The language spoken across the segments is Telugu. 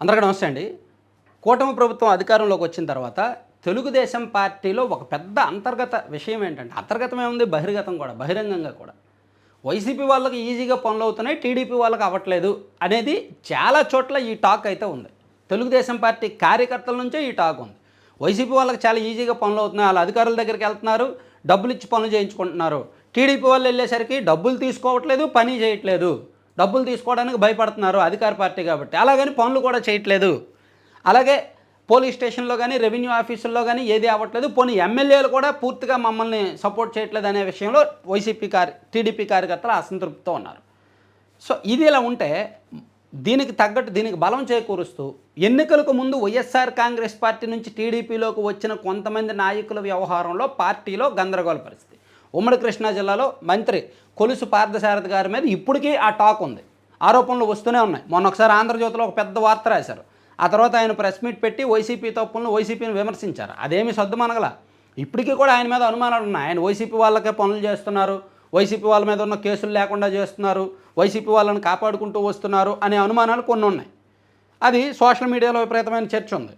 అందరికీ నమస్తే అండి. కూటమి ప్రభుత్వం అధికారంలోకి వచ్చిన తర్వాత తెలుగుదేశం పార్టీలో ఒక పెద్ద అంతర్గత విషయం ఏంటంటే అంతర్గతమే ఉంది బహిర్గతం కూడా బహిరంగంగా కూడా. వైసీపీ వాళ్ళకి ఈజీగా పనులు అవుతున్నాయి టీడీపీ వాళ్ళకి అవ్వట్లేదు అనేది చాలా చోట్ల ఈ టాక్ అయితే ఉంది. తెలుగుదేశం పార్టీ కార్యకర్తల నుంచే ఈ టాక్ ఉంది. వైసీపీ వాళ్ళకి చాలా ఈజీగా పనులు అవుతున్నాయి వాళ్ళ అధికారుల దగ్గరికి వెళ్తున్నారు డబ్బులు ఇచ్చి పనులు చేయించుకుంటున్నారు. టీడీపీ వాళ్ళు వెళ్ళేసరికి డబ్బులు తీసుకోవట్లేదు పని చేయట్లేదు. డబ్బులు తీసుకోవడానికి భయపడుతున్నారు అధికార పార్టీ కాబట్టి. అలాగని పనులు కూడా చేయట్లేదు. అలాగే పోలీస్ స్టేషన్లో కానీ రెవెన్యూ ఆఫీసుల్లో కానీ ఏది అవ్వట్లేదు. పోనీ ఎమ్మెల్యేలు కూడా పూర్తిగా మమ్మల్ని సపోర్ట్ చేయట్లేదు అనే విషయంలో వైసీపీ కార్ టీడీపీ కార్యకర్తలు అసంతృప్తితో ఉన్నారు. సో ఇది ఇలా ఉంటే దీనికి తగ్గట్టు దీనికి బలం చేకూరుస్తూ ఎన్నికలకు ముందు వైఎస్ఆర్ కాంగ్రెస్ పార్టీ నుంచి టీడీపీలోకి వచ్చిన కొంతమంది నాయకుల వ్యవహారంలో పార్టీలో గందరగోళ పరిస్థితి. ఉమ్మడి కృష్ణా జిల్లాలో మంత్రి కొలుసు పార్థసారథి గారి మీద ఇప్పటికీ ఆ టాక్ ఉంది. ఆరోపణలు వస్తూనే ఉన్నాయి. మొన్న ఒకసారి ఆంధ్రజ్యోతిలో ఒక పెద్ద వార్త రాశారు. ఆ తర్వాత ఆయన ప్రెస్ మీట్ పెట్టి వైసీపీ తప్పులను వైసీపీని విమర్శించారు. అదేమి సర్దుమనగల. ఇప్పటికీ కూడా ఆయన మీద అనుమానాలు ఉన్నాయి. ఆయన వైసీపీ వాళ్ళకే పనులు చేస్తున్నారు. వైసీపీ వాళ్ళ మీద ఉన్న కేసులు లేకుండా చేస్తున్నారు. వైసీపీ వాళ్ళని కాపాడుకుంటూ వస్తున్నారు అనే అనుమానాలు కొన్ని ఉన్నాయి. అది సోషల్ మీడియాలో విపరీతమైన చర్చ ఉంది.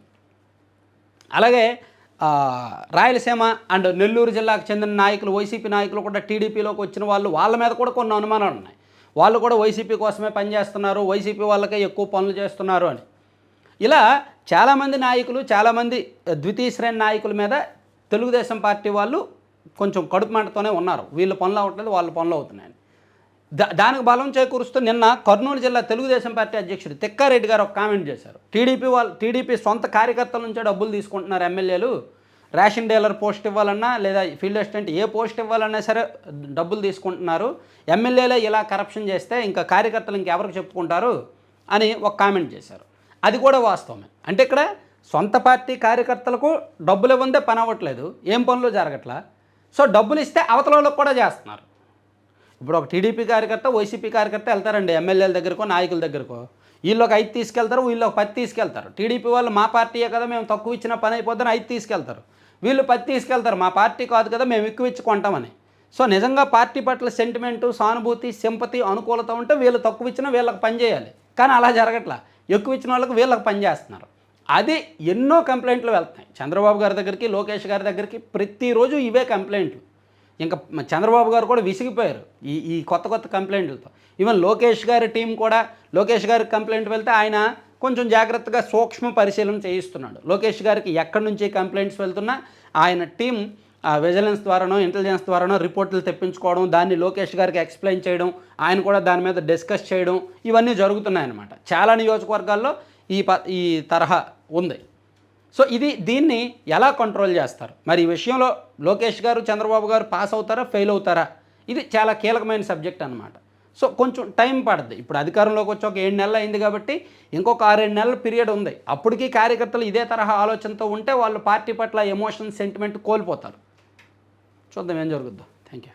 అలాగే రాయలసీమ అండ్ నెల్లూరు జిల్లాకు చెందిన నాయకులు వైసీపీ నాయకులు కూడా టీడీపీలోకి వచ్చిన వాళ్ళు వాళ్ళ మీద కూడా కొన్ని అనుమానాలు ఉన్నాయి. వాళ్ళు కూడా వైసీపీ కోసమే పనిచేస్తున్నారు వైసీపీ వాళ్ళకే ఎక్కువ పనులు చేస్తున్నారు అని. ఇలా చాలామంది నాయకులు చాలామంది ద్వితీయ శ్రేణి నాయకుల మీద తెలుగుదేశం పార్టీ వాళ్ళు కొంచెం కడుపు మంటతోనే ఉన్నారు. వీళ్ళ పనులు అవ్వట్లేదు వాళ్ళ పనులు అవుతున్నాయని. దానికి బలం చేకూరుస్తూ నిన్న కర్నూలు జిల్లా తెలుగుదేశం పార్టీ అధ్యక్షుడు తిక్కారెడ్డి గారు ఒక కామెంట్ చేశారు. టీడీపీ వాళ్ళు టీడీపీ సొంత కార్యకర్తల నుంచే డబ్బులు తీసుకుంటున్నారు ఎమ్మెల్యేలు. రేషన్ డీలర్ పోస్ట్ ఇవ్వాలన్నా లేదా ఫీల్డ్ అసిస్టెంట్ ఏ పోస్ట్ ఇవ్వాలన్నా సరే డబ్బులు తీసుకుంటున్నారు. ఎమ్మెల్యేలే ఇలా కరప్షన్ చేస్తే ఇంకా కార్యకర్తలు ఇంకెవరికి చెప్పుకుంటారు అని ఒక కామెంట్ చేశారు. అది కూడా వాస్తవమే. అంటే ఇక్కడ సొంత పార్టీ కార్యకర్తలకు డబ్బులు ఇవ్వందే పని అవ్వట్లేదు. ఏం పనులు జరగట్లా? సో డబ్బులు ఇస్తే అవతల వాళ్ళకు కూడా చేస్తున్నారు. ఇప్పుడు ఒక టీడీపీ కార్యకర్త వైసీపీ కార్యకర్త వెళ్తారండి ఎమ్మెల్యేల దగ్గరకో నాయకుల దగ్గరకో. వీళ్ళు ఒక ఐదు తీసుకెళ్తారు వీళ్ళు ఒక పది తీసుకెళ్తారు. టీడీపీ వాళ్ళు మా పార్టీయే కదా మేము తక్కువ ఇచ్చిన పని అయిపోద్దని ఐదు తీసుకెళ్తారు. వీళ్ళు పది తీసుకెళ్తారు మా పార్టీ కాదు కదా మేము ఎక్కువ ఇచ్చి కొంటామని. సో నిజంగా పార్టీ పట్ల సెంటిమెంటు సానుభూతి సింపతి అనుకూలత ఉంటే వీళ్ళు తక్కువ ఇచ్చినా వీళ్ళకి పని చేయాలి. కానీ అలా జరగట్లా. ఎక్కువ ఇచ్చిన వాళ్ళకి వీళ్ళకి పని చేస్తున్నారు. అది ఎన్నో కంప్లైంట్లు వెళ్తాయి చంద్రబాబు గారి దగ్గరికి లోకేష్ గారి దగ్గరికి ప్రతిరోజు ఇవే కంప్లైంట్లు. ఇంకా చంద్రబాబు గారు కూడా విసిగిపోయారు. ఈ ఈ కొత్త కొత్త కంప్లైంట్లతో. ఈవెన్ లోకేష్ గారి టీం కూడా లోకేష్ గారికి కంప్లైంట్ వెళ్తే ఆయన కొంచెం జాగ్రత్తగా సూక్ష్మ పరిశీలన చేయిస్తున్నాడు. లోకేష్ గారికి ఎక్కడి నుంచి కంప్లైంట్స్ వెళ్తున్నా ఆయన టీం విజిలెన్స్ ద్వారానో ఇంటెలిజెన్స్ ద్వారానో రిపోర్టులు తెప్పించుకోవడం దాన్ని లోకేష్ గారికి ఎక్స్ప్లెయిన్ చేయడం ఆయన కూడా దాని మీద డిస్కస్ చేయడం ఇవన్నీ జరుగుతున్నాయన్నమాట. చాలా నియోజకవర్గాల్లో ఈ ప ఈ తరహా ఉంది. సో ఇది దీన్ని ఎలా కంట్రోల్ చేస్తారు? మరి ఈ విషయంలో లోకేష్ గారు చంద్రబాబు గారు పాస్ అవుతారా ఫెయిల్ అవుతారా? ఇది చాలా కీలకమైన సబ్జెక్ట్ అనమాట సో కొంచెం టైం పడుద్ది. ఇప్పుడు అధికారంలోకి వచ్చి ఒక ఏడు నెలలు అయింది కాబట్టి ఇంకొక ఆరేడు నెలల పీరియడ్ ఉంది. అప్పటికి కార్యకర్తలు ఇదే తరహా ఆలోచనతో ఉంటే వాళ్ళు పార్టీ పట్ల ఎమోషన్ సెంటిమెంట్ కోల్పోతారు. చూద్దాం ఏం జరుగుద్దో. Thank you